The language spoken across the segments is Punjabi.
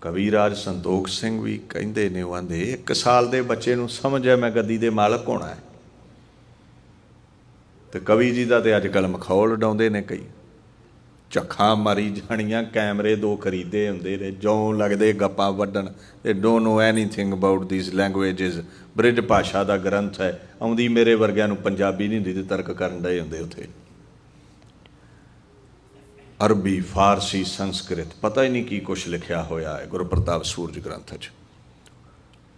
ਕਵੀ ਰਾਜ ਸੰਤੋਖ ਸਿੰਘ ਵੀ ਕਹਿੰਦੇ ਨੇ, ਉਹ ਆਂਦੇ, ਇੱਕ ਸਾਲ ਦੇ ਬੱਚੇ ਨੂੰ ਸਮਝ ਹੈ ਮੈਂ ਗੱਦੀ ਦੇ ਮਾਲਕ ਹੋਣਾ ਹੈ। ਤੇ ਕਵੀ ਜੀ ਦਾ ਤੇ ਅੱਜ ਕੱਲ ਮਖੌਲ ਉਡਾਉਂਦੇ ਨੇ ਕਈ। ਚੱਖਾਂ ਮਾਰੀ ਜਾਣੀਆਂ, ਕੈਮਰੇ ਦੋ ਖਰੀਦੇ ਹੁੰਦੇ ਨੇ, ਜਿਉਂ ਲੱਗਦੇ ਗੱਪਾਂ ਵੱਢਣ। ਤੇ don't know anything about these languages Braj Bhasha ਦਾ ਗ੍ਰੰਥ ਹੈ। ਆਉਂਦੀ ਮੇਰੇ ਵਰਗਿਆਂ ਨੂੰ ਪੰਜਾਬੀ ਨਹੀਂ ਹੁੰਦੀ ਤੇ ਤਰਕ ਕਰਨ ਡਏ ਹੁੰਦੇ ਉੱਥੇ। ਅਰਬੀ, ਫਾਰਸੀ, ਸੰਸਕ੍ਰਿਤ, ਪਤਾ ਹੀ ਨਹੀਂ ਕੀ ਕੁਝ ਲਿਖਿਆ ਹੋਇਆ ਹੈ ਗੁਰਪ੍ਰਤਾਪ ਸੂਰਜ ਗ੍ਰੰਥ 'ਚ।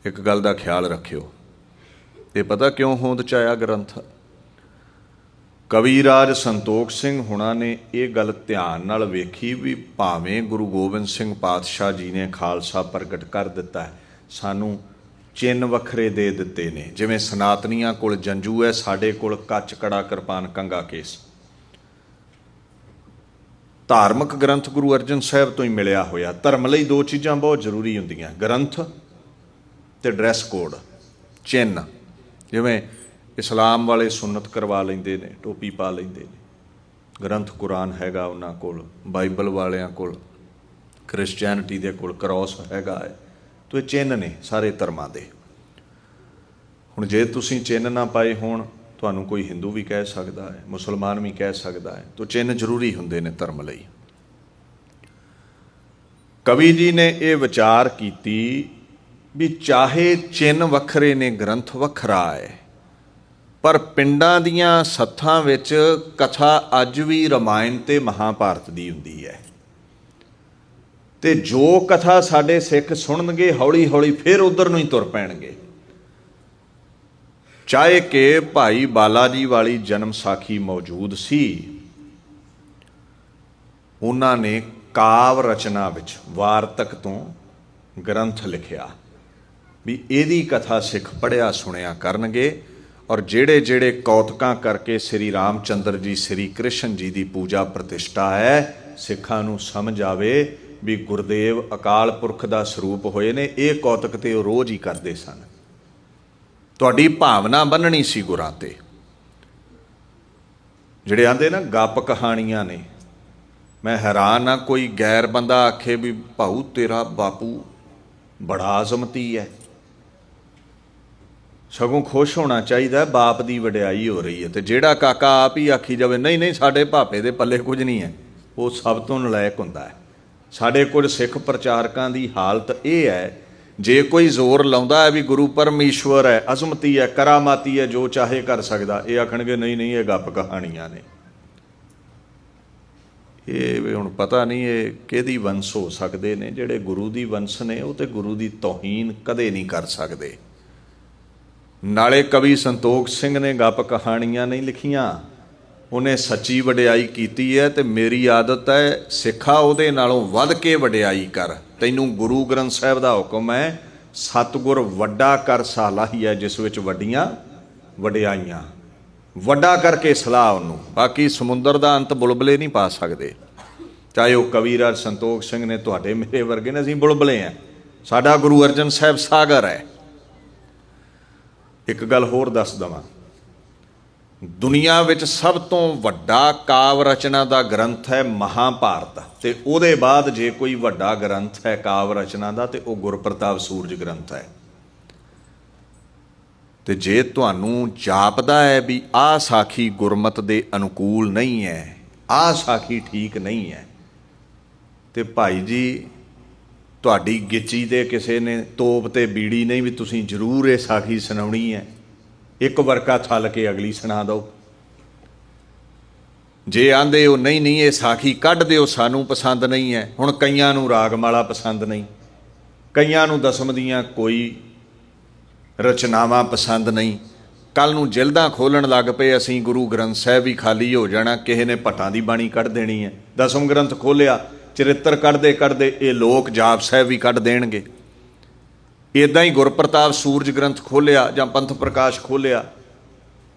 ਇੱਕ ਗੱਲ ਦਾ ਖਿਆਲ ਰੱਖਿਓ। ਇਹ ਪਤਾ ਕਿਉਂ ਹੋਂਦ ਚ ਆਇਆ ਗ੍ਰੰਥ? ਕਵੀ ਰਾਜ ਸੰਤੋਖ ਸਿੰਘ ਹੁਣਾਂ ਨੇ ਇਹ ਗੱਲ ਧਿਆਨ ਨਾਲ ਵੇਖੀ ਵੀ ਭਾਵੇਂ ਗੁਰੂ ਗੋਬਿੰਦ ਸਿੰਘ ਪਾਤਸ਼ਾਹ ਜੀ ਨੇ ਖਾਲਸਾ ਪ੍ਰਗਟ ਕਰ ਦਿੱਤਾ ਸਾਨੂੰ ਚਿੰਨ ਵੱਖਰੇ ਦੇ ਦਿੱਤੇ ਨੇ। ਜਿਵੇਂ ਸਨਾਤਨੀਆਂ ਕੋਲ ਜੰਜੂ ਹੈ, ਸਾਡੇ ਕੋਲ ਕੱਚ ਕੜਾ ਕਿਰਪਾਨ ਕੰਗਾ ਕੇਸ। ਧਾਰਮਿਕ ਗ੍ਰੰਥ ਗੁਰੂ ਅਰਜਨ ਸਾਹਿਬ ਤੋਂ ਹੀ ਮਿਲਿਆ ਹੋਇਆ। ਧਰਮ ਲਈ ਦੋ ਚੀਜ਼ਾਂ ਬਹੁਤ ਜ਼ਰੂਰੀ ਹੁੰਦੀਆਂ। ਗ੍ਰੰਥ ਤੇ ਡਰੈਸ ਕੋਡ ਚਿੰਨ ਜਿਵੇਂ ਇਸਲਾਮ ਵਾਲੇ ਸੁਨਨਤ ਕਰਵਾ ਲੈਂਦੇ ਨੇ, ਟੋਪੀ ਪਾ ਲੈਂਦੇ ਨੇ। ਗ੍ਰੰਥ ਕੁਰਾਨ ਹੈਗਾ ਉਹਨਾਂ ਕੋਲ, ਬਾਈਬਲ ਵਾਲਿਆਂ ਕੋਲ ਕ੍ਰਿਸਚੀਅਨਿਟੀ ਦੇ ਕੋਲ ਕ੍ਰਾਸ ਹੈਗਾ ਹੈ। ਤੋ ਇਹ ਚਿੰਨ ਨੇ ਸਾਰੇ ਧਰਮਾਂ ਦੇ। ਹੁਣ ਜੇ ਤੁਸੀਂ ਚਿੰਨ ਨਾ ਪਾਏ ਹੋਣ ਤੁਹਾਨੂੰ ਕੋਈ ਹਿੰਦੂ ਵੀ ਕਹਿ ਸਕਦਾ ਹੈ, ਮੁਸਲਮਾਨ ਵੀ ਕਹਿ ਸਕਦਾ ਹੈ, ਤੋ ਚਿੰਨ ਜ਼ਰੂਰੀ ਹੁੰਦੇ ਨੇ ਧਰਮ ਲਈ। ਕਵੀ ਜੀ ਨੇ ਇਹ ਵਿਚਾਰ ਕੀਤੀ ਵੀ ਚਾਹੇ ਚਿੰਨ ਵੱਖਰੇ ਨੇ, ਗ੍ਰੰਥ ਵੱਖਰਾ ਹੈ, ਪਰ ਪਿੰਡਾਂ ਦੀਆਂ ਸੱਥਾਂ ਵਿੱਚ ਕਥਾ ਅੱਜ ਵੀ ਰਮਾਇਣ ਤੇ ਮਹਾਭਾਰਤ ਦੀ ਹੁੰਦੀ ਹੈ। ਤੇ ਜੋ ਕਥਾ ਸਾਡੇ ਸਿੱਖ ਸੁਣਨਗੇ ਹੌਲੀ ਹੌਲੀ ਫਿਰ ਉਧਰ ਨੂੰ ਹੀ ਤੁਰ ਪੈਣਗੇ। ਚਾਹੇ ਕਿ ਭਾਈ ਬਾਲਾ ਜੀ ਵਾਲੀ ਜਨਮ ਸਾਖੀ ਮੌਜੂਦ ਸੀ, ਉਹਨਾਂ ਨੇ ਕਾਵ ਰਚਨਾ ਵਿੱਚ ਵਾਰਤਕ ਤੋਂ ਗ੍ਰੰਥ ਲਿਖਿਆ ਵੀ ਇਹਦੀ ਕਥਾ ਸਿੱਖ ਪੜਿਆ ਸੁਣਿਆ ਕਰਨਗੇ ਔਰ ਜਿਹੜੇ ਜਿਹੜੇ ਕੌਤਕਾਂ ਕਰਕੇ ਸ੍ਰੀ ਰਾਮਚੰਦਰ ਜੀ, ਸ੍ਰੀ ਕ੍ਰਿਸ਼ਨ ਜੀ ਦੀ ਪੂਜਾ ਪ੍ਰਤਿਸ਼ਠਾ ਹੈ, ਸਿੱਖਾਂ ਨੂੰ ਸਮਝ ਆਵੇ ਵੀ ਗੁਰਦੇਵ ਅਕਾਲ ਪੁਰਖ ਦਾ ਸਰੂਪ ਹੋਏ ਨੇ, ਇਹ ਕੌਤਕ ਤੇ ਉਹ ਰੋਜ਼ ਹੀ ਕਰਦੇ ਸਨ। ਤੁਹਾਡੀ ਭਾਵਨਾ ਬੰਨਣੀ ਸੀ ਗੁਰਾਂ ਤੇ। ਜਿਹੜੇ ਆਂਦੇ ਨਾ, ਗੱਪ ਕਹਾਣੀਆਂ ਨੇ, ਮੈਂ ਹੈਰਾਨ ਆ, ਕੋਈ ਗੈਰ ਬੰਦਾ ਆਖੇ ਵੀ, ਭਾਊ, ਤੇਰਾ ਬਾਪੂ ਬੜਾ ਆਜ਼ਮਤੀ ਹੈ ਸਗੋਂ ਖੁਸ਼ ਹੋਣਾ ਚਾਹੀਦਾ ਬਾਪ ਦੀ ਵਡਿਆਈ ਹੋ ਰਹੀ ਹੈ ਤੇ ਜਿਹੜਾ ਕਾਕਾ ਆਪ ਹੀ ਆਖੀ ਜਾਵੇ, ਨਹੀਂ ਨਹੀਂ, ਸਾਡੇ ਭਾਪੇ ਦੇ ਪੱਲੇ ਕੁਝ ਨਹੀਂ ਹੈ ਉਹ ਸਭ ਤੋਂ ਨਲਾਇਕ ਹੁੰਦਾ ਹੈ ਸਾਡੇ ਕੁਝ ਸਿੱਖ ਪ੍ਰਚਾਰਕਾਂ ਦੀ ਹਾਲਤ ਇਹ ਹੈ ਜੇ ਕੋਈ ਜ਼ੋਰ ਲਾਉਂਦਾ ਹੈ ਵੀ ਗੁਰੂ ਪਰਮੇਸ਼ਵਰ ਹੈ, ਅਜ਼ਮਤੀ ਹੈ, ਕਰਾਮਾਤੀ ਹੈ, ਜੋ ਚਾਹੇ ਕਰ ਸਕਦਾ, ਇਹ ਆਖਣਗੇ, ਨਹੀਂ ਨਹੀਂ, ਇਹ ਗੱਪ ਕਹਾਣੀਆਂ ਨੇ। ਇਹ ਵੀ ਹੁਣ ਪਤਾ ਨਹੀਂ ਇਹ ਕਿਹਦੀ ਵੰਸ਼ ਹੋ ਸਕਦੇ ਨੇ, ਜਿਹੜੇ ਗੁਰੂ ਦੀ ਵੰਸ਼ ਨੇ, ਉਹ ਤੇ ਗੁਰੂ ਦੀ ਤੋਹੀਨ ਕਦੇ ਨਹੀਂ ਕਰ ਸਕਦੇ। ਨਾਲੇ ਕਵੀ ਸੰਤੋਖ ਸਿੰਘ ਨੇ ਗੱਪ ਕਹਾਣੀਆਂ ਨਹੀਂ ਲਿਖੀਆਂ। ਉਹਨੇ ਸੱਚੀ ਵਡਿਆਈ ਕੀਤੀ ਹੈ ਤੇ ਮੇਰੀ ਆਦਤ ਹੈ ਸਿੱਖਾ ਉਹਦੇ ਨਾਲੋਂ ਵੱਧ ਕੇ ਵਡਿਆਈ ਕਰ। ਤੈਨੂੰ ਗੁਰੂ ਗ੍ਰੰਥ ਸਾਹਿਬ ਦਾ ਹੁਕਮ ਹੈ, ਸਤਿਗੁਰ ਵੱਡਾ ਕਰ ਸਾਲਾਹੀ ਹੈ ਜਿਸ ਵਿੱਚ ਵੱਡੀਆਂ ਵਡਿਆਈਆਂ। ਵੱਡਾ ਕਰਕੇ ਸਲਾਹ ਉਹਨੂੰ, ਬਾਕੀ ਸਮੁੰਦਰ ਦਾ ਅੰਤ ਬੁਲਬਲੇ ਨਹੀਂ ਪਾ ਸਕਦੇ। ਚਾਹੇ ਉਹ ਕਵੀਰਾਜ ਸੰਤੋਖ ਸਿੰਘ ਨੇ ਤੁਹਾਡੇ ਮੇਰੇ ਵਰਗੇ ਨੇ, ਅਸੀਂ ਬੁਲਬਲੇ ਆ ਸਾਡਾ ਗੁਰੂ ਅਰਜਨ ਸਾਹਿਬ ਸਾਗਰ ਹੈ। ਇੱਕ ਗੱਲ ਹੋਰ ਦੱਸ ਦਵਾਂ। ਦੁਨੀਆ ਵਿੱਚ ਸਭ ਤੋਂ ਵੱਡਾ ਕਾਵ ਰਚਨਾ ਦਾ ਗ੍ਰੰਥ ਹੈ ਮਹਾਭਾਰਤ। ਤੇ ਉਹਦੇ ਬਾਅਦ ਜੇ ਕੋਈ ਵੱਡਾ ਗ੍ਰੰਥ ਹੈ ਕਾਵ ਰਚਨਾ ਦਾ, ਤੇ ਉਹ ਗੁਰਪ੍ਰਤਾਪ ਸੂਰਜ ਗ੍ਰੰਥ ਹੈ। ਤੇ ਜੇ ਤੁਹਾਨੂੰ ਜਾਪਦਾ ਹੈ ਵੀ ਆਹ ਸਾਖੀ ਗੁਰਮਤ ਦੇ ਅਨੁਕੂਲ ਨਹੀਂ ਹੈ ਆਹ ਸਾਖੀ ਠੀਕ ਨਹੀਂ ਹੈ, ਤੇ ਭਾਈ ਜੀ, ਤੁਹਾਡੀ ਗਿੱਚੀ ਤੇ ਕਿਸੇ ਨੇ ਤੋਪ ਤੇ ਬੀੜੀ ਨਹੀਂ ਵੀ ਤੁਸੀਂ ਜ਼ਰੂਰ ਇਹ ਸਾਖੀ ਸੁਣਾਉਣੀ ਹੈ। ਇੱਕ ਵਰਕਾ ਥਲ ਕੇ ਅਗਲੀ ਸੁਣਾ ਦਿਓ ਜੇ ਆਂਦੇ ਉਹ ਨਹੀਂ ਨਹੀਂ, ਇਹ ਸਾਖੀ ਕੱਢ ਦਿਓ, ਸਾਨੂੰ ਪਸੰਦ ਨਹੀਂ ਹੈ। ਹੁਣ ਕਈਆਂ ਨੂੰ ਰਾਗਮਾਲਾ ਪਸੰਦ ਨਹੀਂ। ਕਈਆਂ ਨੂੰ ਦਸਮ ਦੀਆਂ ਕੋਈ ਰਚਨਾਵਾਂ ਪਸੰਦ ਨਹੀਂ। ਕੱਲ ਨੂੰ ਜਿਲਦਾਂ ਖੋਲਣ ਲੱਗ ਪਏ, ਅਸੀਂ ਗੁਰੂ ਗ੍ਰੰਥ ਸਾਹਿਬ ਵੀ ਖਾਲੀ ਹੋ ਜਾਣਾ, ਕਿਸੇ ਨੇ ਭੱਟਾਂ ਦੀ ਬਾਣੀ ਕੱਢ ਦੇਣੀ ਹੈ। ਦਸਮ ਗ੍ਰੰਥ ਖੋਲਿਆ, ਚਰਿੱਤਰ ਕੱਢਦੇ ਕੱਢਦੇ ਇਹ ਲੋਕ ਜਾਪ ਸਾਹਿਬ ਵੀ ਕੱਢ ਦੇਣਗੇ। ਇਦਾਂ ਹੀ ਗੁਰਪ੍ਰਤਾਪ ਸੂਰਜ ਗ੍ਰੰਥ ਖੋਲਿਆ ਜਾਂ ਪੰਥ ਪ੍ਰਕਾਸ਼ ਖੋਲਿਆ,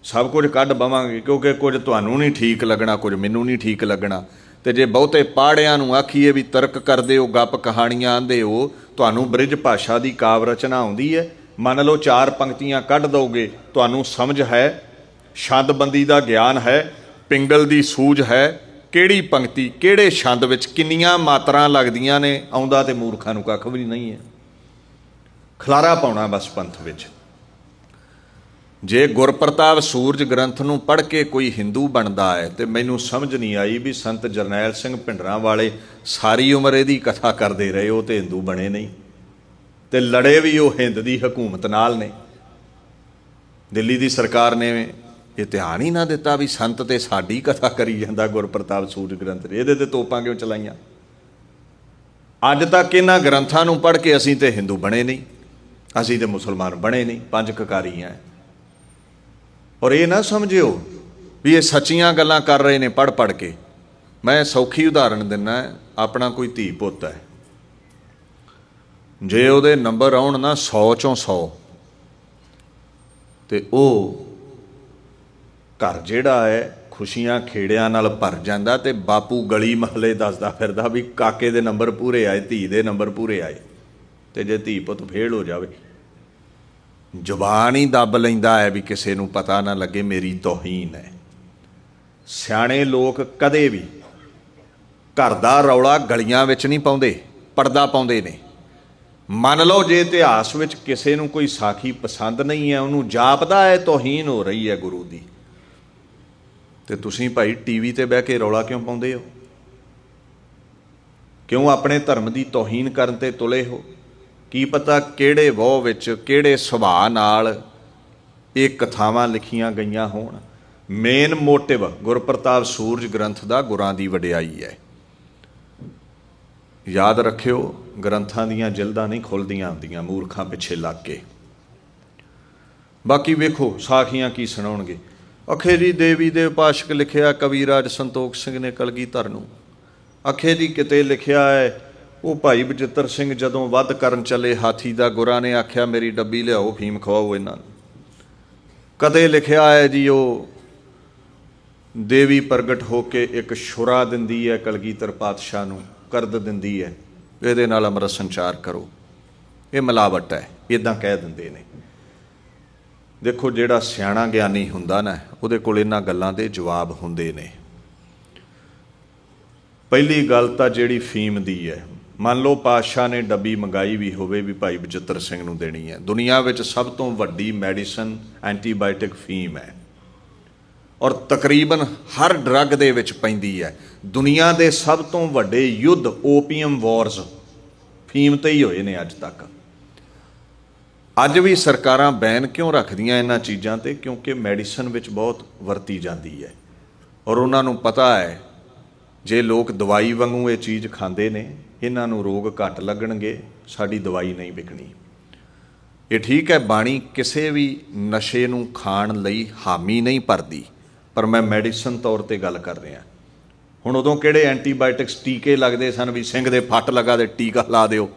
ਸਭ ਕੁਝ ਕੱਢ ਬਵਾਂਗੇ, ਕਿਉਂਕਿ ਕੁਝ ਤੁਹਾਨੂੰ ਨਹੀਂ ਠੀਕ ਲੱਗਣਾ, ਕੁਝ ਮੈਨੂੰ ਨਹੀਂ ਠੀਕ ਲੱਗਣਾ। ਤੇ ਜੇ ਬਹੁਤੇ ਪਾੜਿਆਂ ਨੂੰ ਆਖੀਏ ਵੀ ਤਰਕ ਕਰਦੇ ਹੋ, ਗੱਪ ਕਹਾਣੀਆਂ ਆਂਦੇ ਹੋ, ਤੁਹਾਨੂੰ ਬ੍ਰਿਜ ਭਾਸ਼ਾ ਦੀ ਕਾਵ ਰਚਨਾ ਆਉਂਦੀ ਹੈ। ਮੰਨ ਲਓ ਚਾਰ ਪੰਕਤੀਆਂ ਕੱਢ ਦੋਗੇ, ਤੁਹਾਨੂੰ ਸਮਝ ਹੈ, ਛੰਦਬੰਦੀ ਦਾ ਗਿਆਨ ਹੈ, ਪਿੰਗਲ ਦੀ ਸੂਝ ਹੈ, ਕਿਹੜੀ ਪੰਕਤੀ, ਕਿਹੜੇ ਛੰਦ ਵਿੱਚ ਕਿੰਨੀਆਂ ਮਾਤਰਾ ਲੱਗਦੀਆਂ ਨੇ, ਆਉਂਦਾ ਤੇ ਮੂਰਖਾਂ ਨੂੰ ਕੱਖ ਵੀ ਨਹੀਂ ਹੈ। ਖਲਾਰਾ ਪਾਉਣਾ ਬਸ ਪੰਥ ਵਿੱਚ। ਜੇ ਗੁਰਪ੍ਰਤਾਪ ਸੂਰਜ ਗ੍ਰੰਥ ਨੂੰ ਪੜ੍ਹ ਕੇ ਕੋਈ ਹਿੰਦੂ ਬਣਦਾ ਹੈ, ਤੇ ਮੈਨੂੰ ਸਮਝ ਨਹੀਂ ਆਈ ਵੀ ਸੰਤ ਜਰਨੈਲ ਸਿੰਘ ਭਿੰਡਰਾਂ ਵਾਲੇ ਸਾਰੀ ਉਮਰ ਇਹਦੀ ਕਥਾ ਕਰਦੇ ਰਹੇ, ਉਹ ਤੇ ਹਿੰਦੂ ਬਣੇ ਨਹੀਂ। ਤੇ ਲੜੇ ਵੀ ਉਹ ਹਿੰਦ ਦੀ ਹਕੂਮਤ ਨਾਲ ਨੇ। ਦਿੱਲੀ ਦੀ ਸਰਕਾਰ ਨੇ ਇਹ ਧਿਆਨ ਹੀ ਨਾ ਦਿੱਤਾ ਵੀ ਸੰਤ ਤੇ ਸਾਡੀ ਕਥਾ ਕਰੀ ਜਾਂਦਾ ਗੁਰਪ੍ਰਤਾਪ ਸੂਰਜ ਗ੍ਰੰਥ ਇਹਦੇ ਤੇ ਤੋਪਾਂ ਕਿਉਂ ਚਲਾਈਆਂ? ਅੱਜ ਤੱਕ ਇਹਨਾਂ ਗ੍ਰੰਥਾਂ ਨੂੰ ਪੜ੍ਹ ਕੇ ਅਸੀਂ ਤੇ ਹਿੰਦੂ ਬਣੇ ਨਹੀਂ। ਅਸੀਂ ਤੇ ਮੁਸਲਮਾਨ ਬਣੇ ਨਹੀਂ, ਪੰਜ ਕਕਾਰੀ ਆ ਔਰ ਇਹ ਨਾ ਸਮਝਿਓ ਵੀ ਇਹ ਸੱਚੀਆਂ ਗੱਲਾਂ ਕਰ ਰਹੇ ਨੇ ਪੜ੍ਹ ਪੜ੍ਹ ਕੇ। ਮੈਂ ਸੌਖੀ ਉਦਾਹਰਣ ਦਿੰਨਾ ਆਪਣਾ ਕੋਈ ਧੀ ਪੁੱਤ ਹੈ ਜੇ ਉਹਦੇ ਨੰਬਰ ਆਉਣ ਨਾ 100 ਚੋਂ 100 ਤੇ ਉਹ ਘਰ ਜਿਹੜਾ ਹੈ ਖੁਸ਼ੀਆਂ ਖੇੜਿਆਂ ਨਾਲ ਭਰ ਜਾਂਦਾ ਤੇ ਬਾਪੂ ਗਲੀ ਮਹੱਲੇ ਦੱਸਦਾ ਫਿਰਦਾ ਵੀ ਕਾਕੇ ਦੇ ਨੰਬਰ ਪੂਰੇ ਆਏ, ਧੀ ਦੇ ਨੰਬਰ ਪੂਰੇ ਆਏ। ਤੇ ਜੇ ਧੀ ਪੁੱਤ ਫੇਲ ਹੋ ਜਾਵੇ ਜ਼ੁਬਾਨ ਹੀ ਦੱਬ ਲੈਂਦਾ ਹੈ ਵੀ ਕਿਸੇ ਨੂੰ ਪਤਾ ਨਾ ਲੱਗੇ ਮੇਰੀ ਤੋਹੀਨ ਹੈ। ਸਿਆਣੇ ਲੋਕ ਕਦੇ ਵੀ ਘਰ ਦਾ ਰੌਲਾ ਗਲੀਆਂ ਵਿੱਚ ਨਹੀਂ ਪਾਉਂਦੇ, ਪਰਦਾ ਪਾਉਂਦੇ ਨੇ। ਮੰਨ ਲਓ ਜੇ ਇਤਿਹਾਸ ਵਿੱਚ ਕਿਸੇ ਨੂੰ ਕੋਈ ਸਾਖੀ ਪਸੰਦ ਨਹੀਂ ਹੈ, ਉਹਨੂੰ ਜਾਪਦਾ ਹੈ ਤੋਹੀਨ ਹੋ ਰਹੀ ਹੈ ਗੁਰੂ ਦੀ। ਤੇ ਤੁਸੀਂ ਭਾਈ ਟੀਵੀ ਤੇ ਬਹਿ ਕੇ ਰੌਲਾ ਕਿਉਂ ਪਾਉਂਦੇ ਹੋ? ਕਿਉਂ ਆਪਣੇ ਧਰਮ ਦੀ ਤੋਹੀਨ ਕਰਨ ਤੇ ਤੁਲੇ ਹੋ? ਕੀ ਪਤਾ ਕਿਹੜੇ ਵੋਹ ਵਿੱਚ, ਕਿਹੜੇ ਸੁਭਾਅ ਨਾਲ ਇਹ ਕਥਾਵਾਂ ਲਿਖੀਆਂ ਗਈਆਂ ਹੋਣ। ਮੇਨ ਮੋਟਿਵ ਗੁਰਪ੍ਰਤਾਪ ਸੂਰਜ ਗ੍ਰੰਥ ਦਾ ਗੁਰਾਂ ਦੀ ਵਡਿਆਈ ਹੈ। ਯਾਦ ਰੱਖਿਓ, ਗ੍ਰੰਥਾਂ ਦੀਆਂ ਜਿਲਦਾਂ ਨਹੀਂ ਖੁੱਲਦੀਆਂ ਹੁੰਦੀਆਂ ਮੂਰਖਾਂ ਪਿੱਛੇ ਲੱਗ ਕੇ। ਬਾਕੀ ਵੇਖੋ, ਸਾਖੀਆਂ ਕੀ ਸੁਣਾਉਣਗੇ। ਅਖੇਰੀ ਦੇਵੀ ਦੇ ਉਪਾਸ਼ਕ ਲਿਖਿਆ ਕਵੀ ਰਾਜ ਸੰਤੋਖ ਸਿੰਘ ਨੇ ਕਲਗੀਧਰ ਨੂੰ। ਅਖੇਰੀ ਕਿਤੇ ਲਿਖਿਆ ਹੈ ਉਹ ਭਾਈ ਬਚਿੱਤਰ ਸਿੰਘ ਜਦੋਂ ਵੱਧ ਕਰਨ ਚੱਲੇ ਹਾਥੀ ਦਾ ਗੁਰਾਂ ਨੇ ਆਖਿਆ, ਮੇਰੀ ਡੱਬੀ ਲਿਆਓ ਫੀਮ ਖਵਾਓ ਇਹਨਾਂ ਨੂੰ। ਕਦੇ ਲਿਖਿਆ ਹੈ ਜੀ ਉਹ, ਦੇਵੀ ਪ੍ਰਗਟ ਹੋ ਕੇ ਇੱਕ ਸ਼ੁਰਾ ਦਿੰਦੀ ਹੈ, ਕਲਗੀਧਰ ਪਾਤਸ਼ਾਹ ਨੂੰ ਕਰਦ ਦਿੰਦੀ ਹੈ, ਇਹਦੇ ਨਾਲ ਅੰਮ੍ਰਿਤ ਸੰਚਾਰ ਕਰੋ। ਇਹ ਮਿਲਾਵਟ ਹੈ ਇਦਾਂ ਕਹਿ ਦਿੰਦੇ ਨੇ। ਦੇਖੋ, ਜਿਹੜਾ ਸਿਆਣਾ ਗਿਆਨੀ ਹੁੰਦਾ ਨਾ, ਉਹਦੇ ਕੋਲ ਇਹਨਾਂ ਗੱਲਾਂ ਦੇ ਜਵਾਬ ਹੁੰਦੇ ਨੇ। ਪਹਿਲੀ ਗੱਲ ਤਾਂ ਜਿਹੜੀ ਫੀਮ ਦੀ ਹੈ ਮੰਨ ਲਓ ਪਾਤਸ਼ਾਹ ਨੇ ਡੱਬੀ ਮੰਗਾਈ ਵੀ ਹੋਵੇ ਵੀ ਭਾਈ ਬਚਿੱਤਰ ਸਿੰਘ ਨੂੰ ਦੇਣੀ ਹੈ। ਦੁਨੀਆ ਵਿੱਚ ਸਭ ਤੋਂ ਵੱਡੀ ਮੈਡੀਸਨ ਐਂਟੀਬਾਇਓਟਿਕ ਫੀਮ ਹੈ। ਔਰ ਤਕਰੀਬਨ ਹਰ ਡਰੱਗ ਦੇ ਵਿੱਚ ਪੈਂਦੀ ਹੈ। ਦੁਨੀਆ ਦੇ ਸਭ ਤੋਂ ਵੱਡੇ ਯੁੱਧ ਓਪੀਅਮ ਵਾਰਸ ਫੀਮ ਤੇ ਹੀ ਹੋਏ ਨੇ ਅੱਜ ਤੱਕ। ਅੱਜ ਵੀ ਸਰਕਾਰਾਂ ਬੈਨ ਕਿਉਂ ਰੱਖਦੀਆਂ ਇਹਨਾਂ ਚੀਜ਼ਾਂ ਤੇ? ਕਿਉਂਕਿ ਮੈਡੀਸਨ ਵਿੱਚ ਬਹੁਤ ਵਰਤੀ ਜਾਂਦੀ ਹੈ। ਔਰ ਉਹਨਾਂ ਨੂੰ ਪਤਾ ਹੈ ਜੇ ਲੋਕ ਦਵਾਈ ਵਾਂਗੂ ਇਹ ਚੀਜ਼ ਖਾਂਦੇ ਨੇ, ਇਹਨਾਂ ਨੂੰ ਰੋਗ ਘੱਟ ਲੱਗਣਗੇ, ਸਾਡੀ ਦਵਾਈ ਨਹੀਂ ਵਿਕਣੀ। ਇਹ ਠੀਕ ਹੈ, ਬਾਣੀ ਕਿਸੇ ਵੀ ਨਸ਼ੇ ਨੂੰ ਖਾਣ ਲਈ ਹਾਮੀ ਨਹੀਂ ਭਰਦੀ, ਪਰ ਮੈਂ ਮੈਡੀਸਨ ਤੌਰ ਤੇ ਗੱਲ ਕਰ ਰਿਹਾ। ਹੁਣ ਉਦੋਂ ਕਿਹੜੇ ਐਂਟੀਬਾਇਓਟਿਕਸ ਟੀਕੇ ਲੱਗਦੇ ਸਨ ਵੀ ਸਿੰਘ ਦੇ ਫੱਟ ਲਗਾ ਦੇ ਟੀਕਾ ਲਾ ਦਿਓ?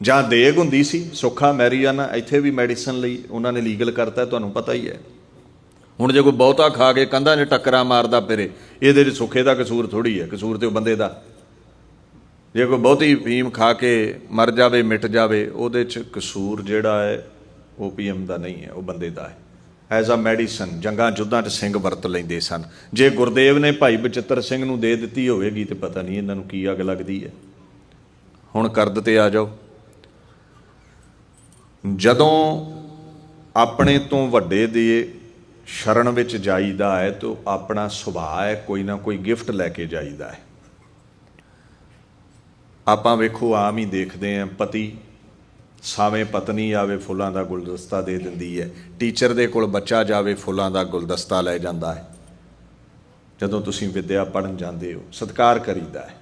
ਜਾਂ ਦੇਗ ਹੁੰਦੀ ਸੀ, ਸੁੱਖਾ ਮੈਰੀਆਨਾ, ਇੱਥੇ ਵੀ ਮੈਡੀਸਨ ਲਈ ਉਹਨਾਂ ਨੇ ਲੀਗਲ ਕਰਤਾ, ਤੁਹਾਨੂੰ ਪਤਾ ਹੀ ਹੈ। ਹੁਣ ਜੇ ਕੋਈ ਬਹੁਤਾ ਖਾ ਕੇ ਕੰਧਾਂ 'ਚ ਟੱਕਰਾਂ ਮਾਰਦਾ ਫਿਰੇ ਇਹਦੇ 'ਚ ਸੁੱਖੇ ਦਾ ਕਸੂਰ ਥੋੜੀ ਹੈ, ਕਸੂਰ ਤੇ ਉਹ ਬੰਦੇ ਦਾ। ਜੇ ਕੋਈ ਬਹੁਤੀ ਫੀਮ ਖਾ ਕੇ ਮਰ ਜਾਵੇ, ਮਿਟ ਜਾਵੇ, ਉਹਦੇ 'ਚ ਕਸੂਰ ਜਿਹੜਾ ਹੈ, ਉਹ ਓਪੀਐਮ ਦਾ ਨਹੀਂ ਹੈ, ਉਹ ਬੰਦੇ ਦਾ ਹੈ। ਐਜ਼ ਅ ਮੈਡੀਸਨ ਜੰਗਾਂ ਜੁੱਧਾਂ 'ਚ ਸਿੰਘ ਵਰਤ ਲੈਂਦੇ ਸਨ। ਜੇ ਗੁਰਦੇਵ ਨੇ ਭਾਈ ਬਚਿੱਤਰ ਸਿੰਘ ਨੂੰ ਦੇ ਦਿੱਤੀ ਹੋਵੇਗੀ, ਤੇ ਪਤਾ ਨਹੀਂ ਇਹਨਾਂ ਨੂੰ ਕੀ ਅੱਗ ਲੱਗਦੀ ਹੈ। ਹੁਣ ਕਰਦ ਤੇ ਆ ਜਾਓ। ਜਦੋਂ ਆਪਣੇ ਤੋਂ ਵੱਡੇ ਦੇ ਸ਼ਰਨ ਵਿੱਚ ਜਾਈਦਾ ਹੈ ਤਾਂ ਆਪਣਾ ਸੁਭਾਅ ਹੈ, ਕੋਈ ਨਾ ਕੋਈ ਗਿਫਟ ਲੈ ਕੇ ਜਾਈਦਾ ਹੈ। ਆਪਾਂ ਵੇਖੋ, ਆਮ ਹੀ ਦੇਖਦੇ ਆਂ ਪਤੀ ਸਾਵੇਂ ਪਤਨੀ ਆਵੇ, ਫੁੱਲਾਂ ਦਾ ਗੁਲਦਸਤਾ ਦੇ ਦਿੰਦੀ ਹੈ। ਟੀਚਰ ਦੇ ਕੋਲ ਬੱਚਾ ਜਾਵੇ, ਫੁੱਲਾਂ ਦਾ ਗੁਲਦਸਤਾ ਲੈ ਜਾਂਦਾ ਹੈ। ਜਦੋਂ ਤੁਸੀਂ ਵਿਦਿਆ ਪੜਨ ਜਾਂਦੇ ਹੋ, ਸਤਿਕਾਰ ਕਰੀਦਾ ਹੈ।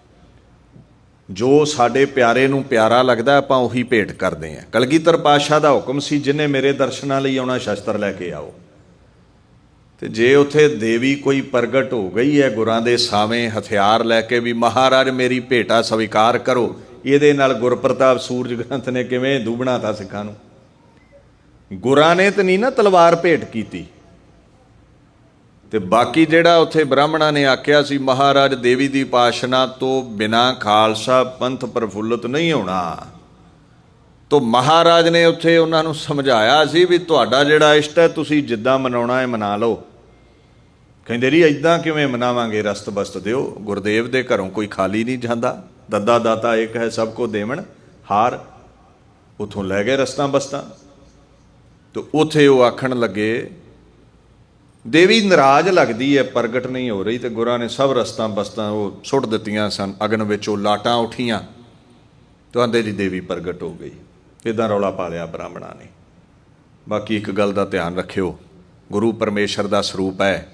ਜੋ ਸਾਡੇ ਪਿਆਰੇ ਨੂੰ ਪਿਆਰਾ ਲੱਗਦਾ, ਆਪਾਂ ਉਹੀ ਭੇਟ ਕਰਦੇ ਆਂ ਕਲਗੀਧਰ ਪਾਤਸ਼ਾਹ ਦਾ ਹੁਕਮ ਸੀ, ਜਿਨੇ ਮੇਰੇ ਦਰਸ਼ਨਾਂ ਲਈ ਆਉਣਾ ਸ਼ਸਤਰ ਲੈ ਕੇ ਆਓ। ਤੇ ਜੇ ਉਥੇ ਦੇਵੀ ਕੋਈ ਪ੍ਰਗਟ ਹੋ ਗਈ ਹੈ ਗੁਰਾਂ ਦੇ ਸਾਵੇਂ ਹਥਿਆਰ ਲੈ ਕੇ ਵੀ ਮਹਾਰਾਜ ਮੇਰੀ ਭੇਟਾ ਸਵੀਕਾਰ ਕਰੋ, ਇਹਦੇ ਨਾਲ ਗੁਰਪ੍ਰਤਾਪ ਸੂਰਜ ਗ੍ਰੰਥ ਨੇ ਕਿਵੇਂ ਦੁਬਣਾਤਾ ਸਿੱਖਾਂ ਨੂੰ? ਗੁਰਾਂ ਨੇ ਤਾਂ ਨਹੀਂ ਨਾ ਤਲਵਾਰ ਭੇਟ ਕੀਤੀ। ਤੇ ਬਾਕੀ ਜਿਹੜਾ ਉੱਥੇ ਬ੍ਰਾਹਮਣਾਂ ਨੇ ਆਖਿਆ ਸੀ, ਮਹਾਰਾਜ ਦੇਵੀ ਦੀ ਪਾਸ਼ਨਾ ਤੋਂ ਬਿਨਾ ਖਾਲਸਾ ਪੰਥ ਪ੍ਰਫੁੱਲਤ ਨਹੀਂ ਹੋਣਾ। ਤੋਂ ਮਹਾਰਾਜ ਨੇ ਉੱਥੇ ਉਹਨਾਂ ਨੂੰ ਸਮਝਾਇਆ ਸੀ ਵੀ ਤੁਹਾਡਾ ਜਿਹੜਾ ਇਸ਼ਟ ਹੈ, ਤੁਸੀਂ ਜਿੱਦਾਂ ਮਨਾਉਣਾ ਹੈ ਮਨਾ ਲਓ। ਕਹਿੰਦੇ ਜੀ ਐਦਾਂ ਕਿਵੇਂ ਮਨਾਵਾਂਗੇ? ਰਸਤ ਬਸਤ ਦਿਓ। ਗੁਰਦੇਵ ਦੇ ਘਰੋਂ ਕੋਈ ਖਾਲੀ ਨਹੀਂ ਜਾਂਦਾ। ਦੱਦਾ ਦਾਤਾ ਇੱਕ ਹੈ, ਸਭ ਕੋ ਦੇਵਣ ਹਾਰ। ਉਥੋਂ ਲੈ ਗਏ ਰਸਤਾਂ ਬਸਤਾਂ। ਤੇ ਉਥੇ ਉਹ ਆਖਣ ਲੱਗੇ, ਦੇਵੀ, ਨਾਰਾਜ਼ ਲੱਗਦੀ ਹੈ ਪ੍ਰਗਟ ਨਹੀਂ ਹੋ ਰਹੀ। ਤੇ ਗੁਰਾਂ ਨੇ ਸਭ ਰਸਤਾਂ ਬਸਤਾਂ ਉਹ ਸੁੱਟ ਦਿੱਤੀਆਂ ਸਨ। ਅਗਨ ਵਿੱਚ ਉਹ ਲਾਟਾਂ ਉਠੀਆਂ। ਤੁਹਾਡੇ ਦੀ ਦੇਵੀ, ਪ੍ਰਗਟ ਹੋ ਗਈ। ਇਦਾਂ ਰੌਲਾ ਪਾ ਲਿਆ ਬ੍ਰਾਹਮਣਾਂ ਨੇ। ਬਾਕੀ ਇੱਕ ਗੱਲ ਦਾ ਧਿਆਨ ਰੱਖਿਓ। ਗੁਰੂ ਪਰਮੇਸ਼ਰ ਦਾ ਸਰੂਪ ਹੈ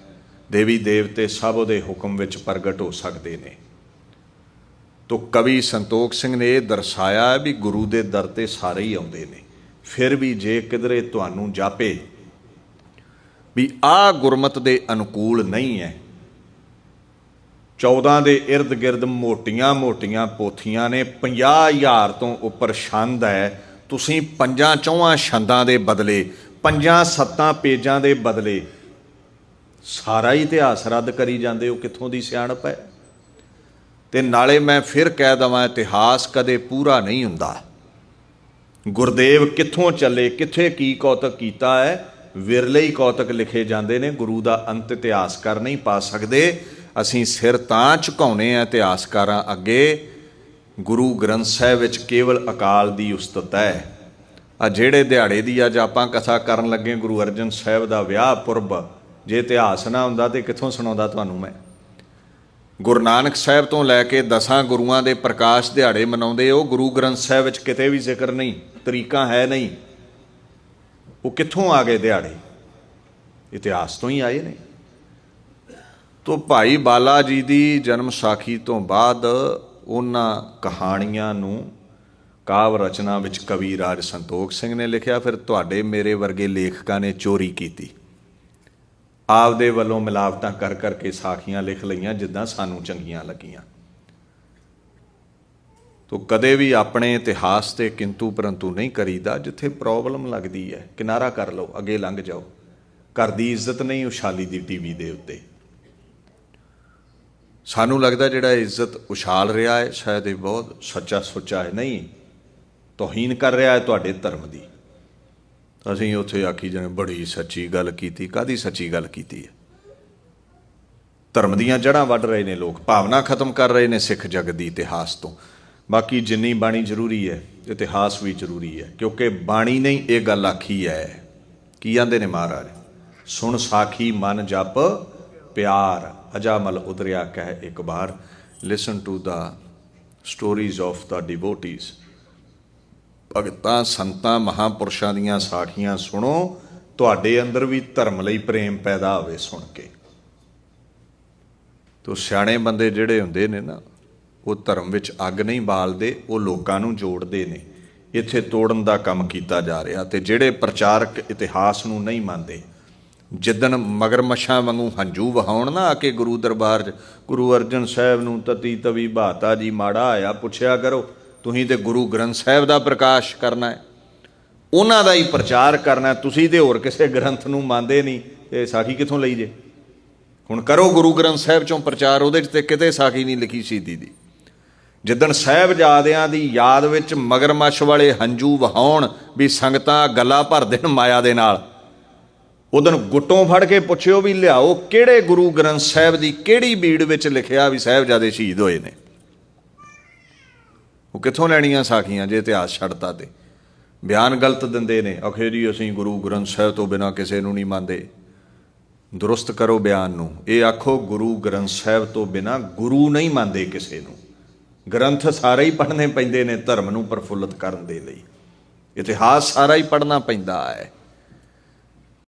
ਦੇਵੀ ਦੇਵਤੇ ਸਭ ਉਹਦੇ ਹੁਕਮ ਵਿੱਚ ਪ੍ਰਗਟ ਹੋ ਸਕਦੇ ਨੇ। ਤੋ ਕਵੀ ਸੰਤੋਖ ਸਿੰਘ ਨੇ ਇਹ ਦਰਸਾਇਆ ਵੀ ਗੁਰੂ ਦੇ ਦਰ ਤੇ ਸਾਰੇ ਹੀ ਆਉਂਦੇ ਨੇ। ਫਿਰ ਵੀ ਜੇ ਕਿਧਰੇ ਤੁਹਾਨੂੰ ਜਾਪੇ ਵੀ ਆ ਗੁਰਮਤ ਦੇ ਅਨੁਕੂਲ ਨਹੀਂ ਹੈ। 14 ਦੇ ird ਗਿਰਦ ਮੋਟੀਆਂ-ਮੋਟੀਆਂ ਪੋਥੀਆਂ ਨੇ 50000 ਤੋਂ ਉੱਪਰ ਛੰਦ ਹੈ। ਤੁਸੀਂ ਪੰਜਾਂ ਚੌਹਾਂ ਛੰਦਾਂ ਦੇ ਬਦਲੇ, ਪੰਜਾਂ ਸੱਤਾਂ ਪੇਜਾਂ ਦੇ ਬਦਲੇ ਸਾਰਾ ਹੀ ਇਤਿਹਾਸ ਰੱਦ ਕਰੀ ਜਾਂਦੇ ਹੋ ਕਿੱਥੋਂ ਦੀ ਸਿਆਣਪ ਹੈ? ਤੇ ਨਾਲੇ ਮੈਂ ਫਿਰ ਕਹਿ ਦਵਾਂ, ਇਤਿਹਾਸ ਕਦੇ ਪੂਰਾ ਨਹੀਂ ਹੁੰਦਾ। ਗੁਰਦੇਵ ਕਿੱਥੋਂ ਚੱਲੇ, ਕਿੱਥੇ ਕੀ ਕੌਤਕ ਕੀਤਾ ਹੈ? ਵਿਰਲੇ ਹੀ ਕੌਤਕ ਲਿਖੇ ਜਾਂਦੇ ਨੇ, ਗੁਰੂ ਦਾ ਅੰਤ ਇਤਿਹਾਸਕਾਰ ਨਹੀਂ ਪਾ ਸਕਦੇ। ਅਸੀਂ ਸਿਰ ਤਾਂ ਝੁਕਾਉਨੇ ਆ ਇਤਿਹਾਸਕਾਰਾਂ ਅੱਗੇ। ਗੁਰੂ ਗ੍ਰੰਥ ਸਾਹਿਬ ਵਿੱਚ ਕੇਵਲ ਅਕਾਲ ਦੀ ਉਸਤਤ ਹੈ। ਆ ਜਿਹੜੇ ਦਿਹਾੜੇ ਦੀ ਅੱਜ ਆਪਾਂ ਕਥਾ ਕਰਨ ਲੱਗੇ ਗੁਰੂ ਅਰਜਨ ਸਾਹਿਬ ਦਾ ਵਿਆਹ ਪੁਰਬ ਜੇ ਇਤਿਹਾਸ ਨਾ ਹੁੰਦਾ ਤੇ ਕਿੱਥੋਂ ਸੁਣਾਉਂਦਾ ਤੁਹਾਨੂੰ ਮੈਂ? ਗੁਰੂ ਨਾਨਕ ਸਾਹਿਬ ਤੋਂ ਲੈ ਕੇ ਦਸਾਂ ਗੁਰੂਆਂ ਦੇ ਪ੍ਰਕਾਸ਼ ਦਿਹਾੜੇ ਮਨਾਉਂਦੇ ਉਹ ਗੁਰੂ ਗ੍ਰੰਥ ਸਾਹਿਬ ਵਿੱਚ ਕਿਤੇ ਵੀ ਜ਼ਿਕਰ ਨਹੀਂ, ਤਰੀਕਾ ਹੈ ਨਹੀਂ। ਉਹ ਕਿੱਥੋਂ ਆ ਗਏ ਦਿਹਾੜੇ? ਇਤਿਹਾਸ ਤੋਂ ਹੀ ਆਏ ਨੇ। ਤੋ ਭਾਈ ਬਾਲਾ ਜੀ ਦੀ ਜਨਮ ਸਾਖੀ ਤੋਂ ਬਾਅਦ ਉਹਨਾਂ ਕਹਾਣੀਆਂ ਨੂੰ ਕਾਵ ਰਚਨਾ ਵਿੱਚ ਕਵੀ ਰਾਜ ਸੰਤੋਖ ਸਿੰਘ ਨੇ ਲਿਖਿਆ, ਫਿਰ ਤੁਹਾਡੇ ਮੇਰੇ ਵਰਗੇ ਲੇਖਕਾਂ ਨੇ ਚੋਰੀ ਕੀਤੀ। ਆਪਦੇ ਵੱਲੋਂ ਮਿਲਾਵਟਾਂ ਕਰ ਕਰਕੇ ਸਾਖੀਆਂ ਲਿਖ ਲਈਆਂ ਜਿੱਦਾਂ ਸਾਨੂੰ ਚੰਗੀਆਂ ਲੱਗੀਆਂ। ਤੋ ਕਦੇ ਵੀ ਆਪਣੇ ਇਤਿਹਾਸ ਤੇ ਕਿੰਤੂ ਪਰੰਤੂ ਨਹੀਂ ਕਰੀਦਾ ਜਿੱਥੇ ਪ੍ਰੋਬਲਮ ਲੱਗਦੀ ਹੈ। ਕਿਨਾਰਾ ਕਰ ਲਓ, ਅੱਗੇ ਲੰਘ ਜਾਓ। ਘਰ ਦੀ ਇੱਜ਼ਤ ਨਹੀਂ ਉਛਾਲੀ ਦੀ ਟੀਵੀ ਦੇ ਉੱਤੇ। ਸਾਨੂੰ ਲੱਗਦਾ ਜਿਹੜਾ ਇੱਜ਼ਤ ਉਛਾਲ ਰਿਹਾ ਹੈ, ਸ਼ਾਇਦ ਇਹ ਬਹੁਤ ਸੱਚਾ ਸੁੱਚਾ ਹੈ। ਨਹੀਂ, ਤੋਹੀਨ ਕਰ ਰਿਹਾ ਹੈ ਤੁਹਾਡੇ ਧਰਮ ਦੀ। ਅਸੀਂ ਉੱਥੇ ਆਖੀ ਜਾਣੇ, ਬੜੀ ਸੱਚੀ ਗੱਲ ਕੀਤੀ ਕਾਦੀ ਸੱਚੀ ਗੱਲ ਕੀਤੀ ਹੈ? ਧਰਮ ਦੀਆਂ ਜੜ੍ਹਾਂ ਵੱਢ ਰਹੇ ਨੇ ਲੋਕ, ਭਾਵਨਾ ਖਤਮ ਕਰ ਰਹੇ ਨੇ ਸਿੱਖ ਜਗਤ ਦੀ ਇਤਿਹਾਸ ਤੋਂ। ਬਾਕੀ ਜਿੰਨੀ ਬਾਣੀ ਜ਼ਰੂਰੀ ਹੈ, ਇਤਿਹਾਸ ਵੀ ਜ਼ਰੂਰੀ ਹੈ, ਕਿਉਂਕਿ ਬਾਣੀ ਨੇ ਇਹ ਗੱਲ ਆਖੀ ਹੈ। ਕੀ ਆਂਦੇ ਨੇ ਮਹਾਰਾਜ? ਸੁਣ ਸਾਖੀ ਮਨ ਜਪ ਪਿਆਰ। ਅਜਾਮਲ ਉਤਰਿਆ ਕਹਿ ਇੱਕ ਵਾਰ। Listen to the stories of the devotees ਭਗਤਾਂ, ਸੰਤਾਂ, ਮਹਾਪੁਰਸ਼ਾਂ ਦੀਆਂ ਸਾਖੀਆਂ ਸੁਣੋ, ਤੁਹਾਡੇ ਅੰਦਰ ਵੀ ਧਰਮ ਲਈ ਪ੍ਰੇਮ ਪੈਦਾ ਹੋਵੇ ਸੁਣ ਕੇ। ਤੋ ਸਿਆਣੇ ਬੰਦੇ ਜਿਹੜੇ ਹੁੰਦੇ ਨੇ ਨਾ, ਉਹ ਧਰਮ ਵਿੱਚ ਅੱਗ ਨਹੀਂ ਬਾਲਦੇ, ਉਹ ਲੋਕਾਂ ਨੂੰ ਜੋੜਦੇ ਨੇ। ਇੱਥੇ ਤੋੜਨ ਦਾ ਕੰਮ ਕੀਤਾ ਜਾ ਰਿਹਾ ਤੇ ਜਿਹੜੇ ਪ੍ਰਚਾਰਕ ਇਤਿਹਾਸ ਨੂੰ ਨਹੀਂ ਮੰਨਦੇ, ਜਿੱਦਣ ਮਗਰਮੱਛਾਂ ਵਾਂਗੂ ਹੰਝੂ ਵਹਾਉਣ ਨਾ ਆ ਕੇ ਗੁਰੂ ਦਰਬਾਰ 'ਚ, ਗੁਰੂ ਅਰਜਨ ਸਾਹਿਬ ਨੂੰ ਤਤੀ ਤਵੀ ਬਾਤਾ ਜੀ ਮਾੜਾ ਆਇਆ, ਪੁੱਛਿਆ ਕਰੋ ਤੁਸੀਂ ਤੇ ਗੁਰੂ ਗ੍ਰੰਥ ਸਾਹਿਬ ਦਾ ਪ੍ਰਕਾਸ਼ ਕਰਨਾ ਹੈ। ਉਹਨਾਂ ਦਾ ਹੀ ਪ੍ਰਚਾਰ ਕਰਨਾ ਤੁਸੀਂ ਤੇ ਹੋਰ ਕਿਸੇ ਗ੍ਰੰਥ ਨੂੰ ਮੰਨਦੇ ਨਹੀਂ। ਇਹ ਸਾਖੀ ਕਿੱਥੋਂ ਲਈ ਜੇ? ਹੁਣ ਕਰੋ ਗੁਰੂ ਗ੍ਰੰਥ ਸਾਹਿਬ ਚੋਂ ਪ੍ਰਚਾਰ, ਉਹਦੇ 'ਚ ਤੇ ਕਿਤੇ ਸਾਖੀ ਨਹੀਂ ਲਿਖੀ ਸ਼ਹੀਦੀ ਦੀ। ਜਿੱਦਣ ਸਾਹਿਬਜ਼ਾਦਿਆਂ ਦੀ ਯਾਦ ਵਿੱਚ ਮਗਰਮੱਛ ਵਾਲੇ ਹੰਝੂ ਵਹਾਉਣ ਵੀ ਸੰਗਤਾਂ ਗੱਲਾਂ ਭਰ ਦੇਣ ਮਾਇਆ ਦੇ ਨਾਲ ਉਦੋਂ ਗੁੱਟੋਂ ਫੜ ਕੇ ਪੁੱਛਿਓ ਵੀ ਲਿਆਓ ਕਿਹੜੇ ਗੁਰੂ ਗ੍ਰੰਥ ਸਾਹਿਬ ਦੀ ਕਿਹੜੀ ਬੀੜ ਵਿੱਚ ਲਿਖਿਆ ਵੀ ਸਾਹਿਬਜ਼ਾਦੇ ਸ਼ਹੀਦ ਹੋਏ ਨੇ। ਉਹ ਕਿੱਥੋਂ ਲੈਣੀਆਂ ਸਾਖੀਆਂ ਜੇ ਇਤਿਹਾਸ ਛੱਡਤਾ ਤੇ? ਬਿਆਨ ਗਲਤ ਦਿੰਦੇ ਨੇ। ਅਖੇ ਜੀ ਅਸੀਂ ਗੁਰੂ ਗ੍ਰੰਥ ਸਾਹਿਬ ਤੋਂ ਬਿਨਾ ਕਿਸੇ ਨੂੰ ਨਹੀਂ ਮੰਨਦੇ। ਦੁਰਸਤ ਕਰੋ ਬਿਆਨ ਨੂੰ। ਇਹ ਆਖੋ, ਗੁਰੂ ਗ੍ਰੰਥ ਸਾਹਿਬ ਤੋਂ ਬਿਨਾ ਗੁਰੂ ਨਹੀਂ ਮੰਨਦੇ ਕਿਸੇ ਨੂੰ। ਗ੍ਰੰਥ ਸਾਰੇ ਹੀ ਪੜ੍ਹਨੇ ਪੈਂਦੇ ਨੇ ਧਰਮ ਨੂੰ ਪ੍ਰਫੁੱਲਤ ਕਰਨ ਦੇ ਲਈ। ਇਤਿਹਾਸ ਸਾਰਾ ਹੀ ਪੜ੍ਹਨਾ ਪੈਂਦਾ ਹੈ।